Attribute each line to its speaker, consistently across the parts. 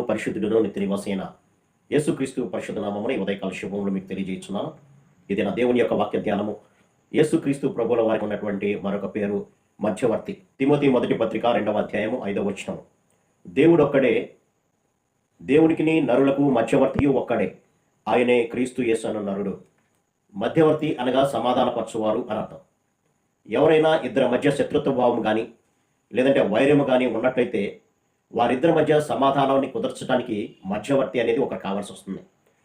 Speaker 1: పరిశుద్ధుడును పరిశుద్ధుడును నిత్యనివాసైన యేసుక్రీస్తు పరిశుద్ధ నామముని ఉదయకాల శుభములు మీకు తెలియజేస్తున్నాను. ఇది నా దేవుని యొక్క వాక్య ధ్యానము. యేసుక్రీస్తు ప్రభుల వారికి ఉన్నటువంటి మరొక పేరు మధ్యవర్తి. తిమోతి మొదటి పత్రిక రెండవ అధ్యాయము ఐదవ వచనం దేవుడు ఒక్కడే దేవునికి నరులకు మధ్యవర్తి ఒక్కడే. ఆయనే క్రీస్తు యేసు అన్న నరుడు. మధ్యవర్తి అనగా సమాధానపరచువారు అని అర్థం. ఎవరైనా ఇద్దరి మధ్య శత్రుత్వ భావం కానీ లేదంటే వైరము కానీ ఉన్నట్లయితే వారిద్దరి మధ్య సమాధానాన్ని కుదర్చడానికి మధ్యవర్తి అనేది ఒక కావాల్సి వస్తుంది.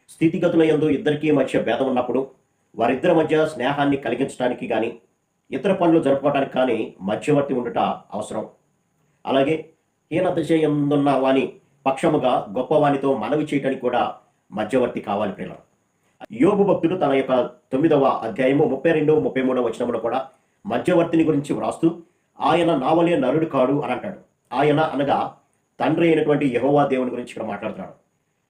Speaker 1: స్థితిగతుల ఎందు ఇద్దరికీ మధ్య భేదం ఉన్నప్పుడు వారిద్దరి మధ్య స్నేహాన్ని కలిగించడానికి కానీ ఇతర పనులు జరుపుకోవడానికి కానీ మధ్యవర్తి ఉండట అవసరం. అలాగే హీనత చేయందున్న వాని పక్షముగా గొప్పవానితో మనవి చేయటానికి కూడా మధ్యవర్తి కావాలి ప్రియుల యోగు భక్తుడు తన యొక్క తొమ్మిదవ అధ్యాయము ముప్పై రెండు ముప్పై మూడవ వచనంలో కూడా మధ్యవర్తిని గురించి వ్రాస్తూ ఆయన నావలే నరుడు కాడు అని అంటాడు. ఆయన అనగా తండ్రి అయినటువంటి యహోవా దేవుని గురించి ఇక్కడ మాట్లాడుతున్నాడు.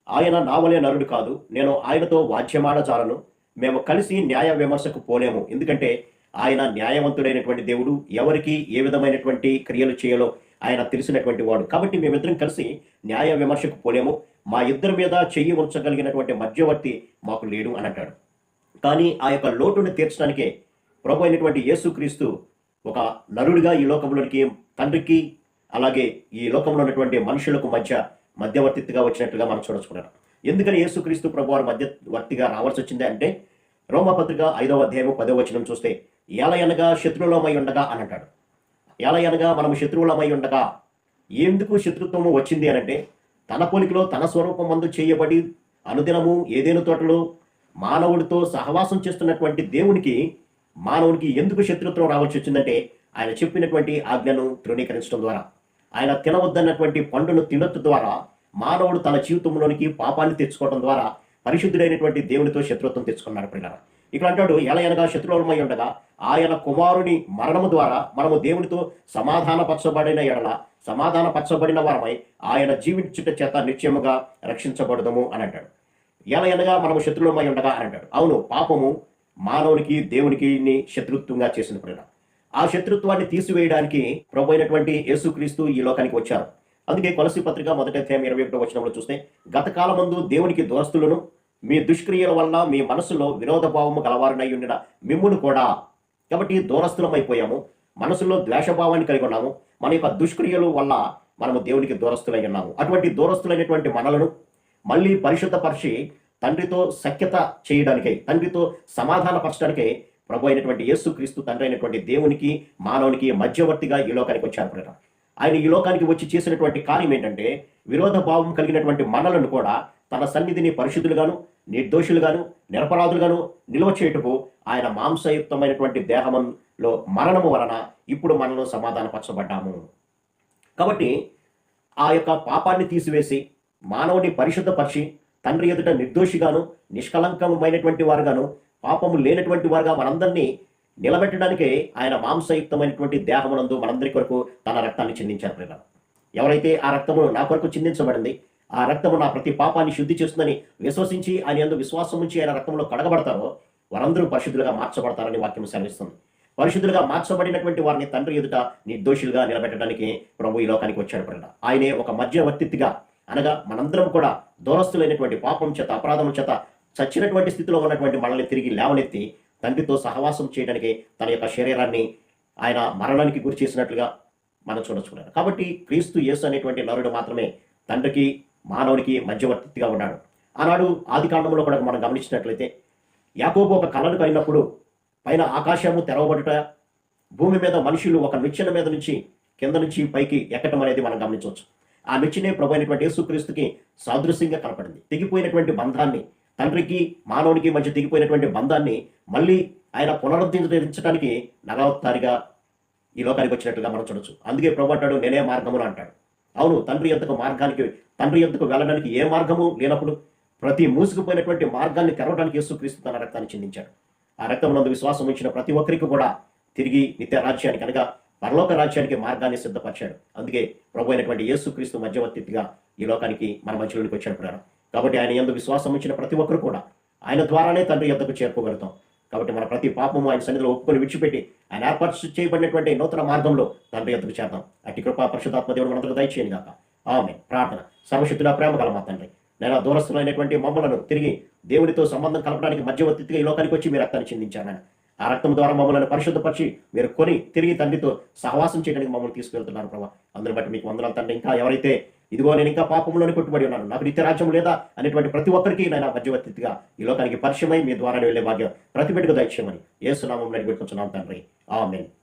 Speaker 1: ఆయన నావలే నరుడు కాదు నేను ఆయనతో వాద్యమాడజాలను మేము కలిసి న్యాయ విమర్శకు పోలేము. ఎందుకంటే ఆయన న్యాయవంతుడైనటువంటి దేవుడు ఎవరికి ఏ విధమైనటువంటి క్రియలు చేయాలో ఆయన తెలిసినటువంటి వాడు. కాబట్టి మేమిద్దరం కలిసి న్యాయ విమర్శకు పోలేము. మా ఇద్దరి మీద చెయ్యి ఉంచగలిగినటువంటి మధ్యవర్తి మాకు లేడు అని అంటాడు. కానీ ఆ యొక్క లోటును తీర్చడానికే ప్రభు అయినటువంటి యేసుక్రీస్తు ఒక నరుడిగా ఈ లోకంలోనికి తండ్రికి అలాగే ఈ లోకంలో ఉన్నటువంటి మనుషులకు మధ్య మధ్యవర్తిగా వచ్చినట్లుగా మనం చూడొచ్చుకున్నాం. ఎందుకని యేసుక్రీస్తు ప్రభు వారు మధ్యవర్తిగా రావాల్సి వచ్చింది అంటే రోమపత్రిక ఐదవ అధ్యాయము పదవ వచనం చూస్తే ఏలయనగా శత్రువులమై ఉండగా అని అంటాడు. ఏలయనగా మనం శత్రువులమై ఉండగా ఎందుకు శత్రుత్వము వచ్చింది అని అంటే తన పోలికలో తన స్వరూపం మందు చేయబడి అనుదినము ఏదేను తోటలో మానవుడితో సహవాసం చేస్తున్నటువంటి దేవునికి మానవునికి ఎందుకు శత్రుత్వం రావాల్సి వచ్చిందంటే ఆయన చెప్పినటువంటి ఆజ్ఞను తృణీకరించడం ద్వారా. ఆయన తినవద్దన్నటువంటి పండును తినొద్దు ద్వారా మానవుడు తన జీవితంలోనికి పాపాన్ని తెచ్చుకోవడం ద్వారా పరిశుద్ధుడైనటువంటి దేవునితో శత్రుత్వం తెచ్చుకున్నాడు పిల్లల ఇక్కడ అంటాడు ఎలా అనగా శత్రువులమై ఉండగా ఆయన కుమారుని మరణము ద్వారా మనము దేవునితో సమాధానపరచబడిన ఎడల సమాధానపరచబడిన వారమై ఆయన జీవించుట చేత నిత్యముగా రక్షించబడదము అని అంటాడు. ఎలా అనగా మనము శత్రువులమై ఉండగా అని అంటాడు. అవును పాపము మానవునికి దేవునికి శత్రుత్వంగా చేసిన ప్రేరణ ఆ శత్రుత్వాన్ని తీసివేయడానికి ప్రభు అయినటువంటి యేసుక్రీస్తు ఈ లోకానికి వచ్చారు. అందుకే కొలసి పత్రిక మొదటి అధ్యాయం ఇరవై ఒకటో వచనంలో చూస్తే గతకాలమందు దేవునికి దురస్తులను మీ దుష్క్రియల వల్ల మీ మనసులో విరోధభావము గలవారినై ఉండిన మిమ్మును కూడా కాబట్టి దూరస్తులమైపోయాము మనసులో ద్వేషభావాన్ని కలిగి ఉన్నాము. మన యొక్క దుష్క్రియల వల్ల మనము దేవునికి దూరస్తులై ఉన్నాము. అటువంటి దూరస్తులైనటువంటి మనలను మళ్ళీ పరిశుద్ధపరిచి తండ్రితో సఖ్యత చేయడానికై తండ్రితో సమాధానపరచడానికై ప్రభు అయినటువంటి యేసుక్రీస్తు తండ్రి అయినటువంటి దేవునికి మానవునికి మధ్యవర్తిగా ఈ లోకానికి వచ్చారు ప్రేరణ ఆయన ఈ లోకానికి వచ్చి చేసినటువంటి కార్యం ఏంటంటే విరోధ భావం కలిగినటువంటి మనలను కూడా తన సన్నిధిని పరిశుద్ధులుగాను నిర్దోషులుగాను నిరపరాధులుగాను నిల్వ చేయుటకు ఆయన మాంసయుక్తమైనటువంటి దేహంలో మరణము వలన ఇప్పుడు మనలో సమాధానపరచబడ్డాము. కాబట్టి ఆ యొక్క పాపాన్ని తీసివేసి మానవుని పరిశుద్ధపరిచి తండ్రి ఎదుట నిర్దోషిగాను నిష్కలంకమైనటువంటి వారుగాను పాపము లేనటువంటి వారుగా మనందరినీ నిలబెట్టడానికే ఆయన మాంసయుక్తమైనటువంటి దేహమునందు మనందరి కొరకు తన రక్తాన్ని చిందించారు ప్రియులారా. ఎవరైతే ఆ రక్తము నా కొరకు చిందించబడింది ఆ రక్తము నా ప్రతి పాపాన్ని శుద్ధి చేస్తుందని విశ్వసించి ఆయన ఎందు విశ్వాసం ఉంచి ఆయన రక్తంలో కడగబడతారో వారందరూ పరిశుద్ధులుగా మార్చబడతారని వాక్యం సెలవిస్తుంది పరిశుద్ధులుగా మార్చబడినటువంటి వారిని తండ్రి ఎదుట నిర్దోషులుగా నిలబెట్టడానికి ప్రభు ఈ లోకానికి వచ్చాడు ప్రియుల ఆయనే ఒక మధ్యవర్తిగా అనగా మనందరం కూడా దూరస్తులైనటువంటి పాపం చేత అపరాధం చేత చచ్చినటువంటి స్థితిలో ఉన్నటువంటి మనల్ని తిరిగి లేవనెత్తి తండ్రితో సహవాసం చేయడానికి తన యొక్క శరీరాన్ని ఆయన మరణానికి గురి చేసినట్లుగా మనం చూడొచ్చుకున్నారు కాబట్టి క్రీస్తు యేసు అనేటువంటి నరుడు మాత్రమే తండ్రికి మానవునికి మధ్యవర్తిగా ఉన్నాడు. ఆనాడు ఆది కాండంలో కూడా మనం గమనించినట్లయితే యాకోబు ఒక కళను కలిగినప్పుడు పైన ఆకాశము తెరవబడుట భూమి మీద మనుషులు ఒక నిచ్చెన మీద నుంచి కింద నుంచి పైకి ఎక్కటం అనేది మనం గమనించవచ్చు. ఆ నిచ్చెనే ప్రభు అయినటువంటి యేసుక్రీస్తుకి సాదృశ్యంగా కనపడింది. తెగిపోయినటువంటి బంధాన్ని తండ్రికి మానవునికి మధ్య దిగిపోయినటువంటి బంధాన్ని మళ్ళీ ఆయన పునరుద్ధరించడానికి నరవతారిగా ఈ లోకానికి వచ్చినట్టుగా మనం చూడొచ్చు. అందుకే ప్రభు అంటాడు నేనే మార్గములు అంటాడు. అవును తండ్రి ఎంతకు మార్గానికి తండ్రి ఎంతకు వెళ్ళడానికి ఏ మార్గము లేనప్పుడు ప్రతి మూసుకుపోయినటువంటి మార్గాన్ని తెరవడానికి యేసుక్రీస్తు తన రక్తాన్ని చిందించాడు. ఆ రక్తం నందు విశ్వాసం ఉంచిన ప్రతి ఒక్కరికి కూడా తిరిగి నిత్య రాజ్యానికి అనగా పరలోక రాజ్యానికి మార్గాన్ని సిద్ధపరిచాడు. అందుకే ప్రభు అయినటువంటి యేసుక్రీస్తు మధ్యవర్తిగా ఈ లోకానికి మన మధ్యలోనికి వచ్చాడు. ప్రేరణ కాబట్టి ఆయన ఎందు విశ్వాసం ఉంచిన ప్రతి ఒక్కరు కూడా ఆయన ద్వారానే తండ్రి ఎంతకు చేరుకోగలుగుతాం. కాబట్టి మన ప్రతి పాపము ఆయన సన్నిధిలో ఒప్పుకొని విడిచిపెట్టి ఆయన ఏర్పాటు చేయబడినటువంటి నూతన మార్గంలో తండ్రి ఎంతకు చేద్దాం అట్టి కృపా పరిశుధాత్మ దేవుడు మనందరూ దయచేయండి కాక ఆమె ప్రార్థన. సర్వశుద్ధుల ప్రేమ గల మా తండ్రి. నేను దూరస్తులైనటువంటి మమ్మలను తిరిగి దేవునితో సంబంధం కలపడానికి మధ్యవర్తిగా ఈ లోకానికి వచ్చి మీరు రక్తాన్ని చిందించారు ఆ రక్తం ద్వారా మమ్మల్ని పరిశుద్ధపరిచి మీరు కొని తిరిగి తండ్రితో సహవాసం చేయడానికి మమ్మల్ని తీసుకెళ్తున్నారు ప్రభావ అందుని బట్టి మీకు వందనాలు తండ్రి. ఇంకా ఎవరైతే ఇదిగో నేను ఇంకా పాపంలోనే కొట్టుబడి ఉన్నాను. నాకు నిత్యరాజ్యం లేదా అనేటువంటి ప్రతి ఒక్కరికి నేను మధ్యవర్తిగా ఈ లోకానికి పరిచయమై మీ ద్వారా వెళ్ళే భాగ్యం ప్రతి బిడ్డకు దయచేయమని ఏసునామం సునామం తండ్రి. ఆమెన్.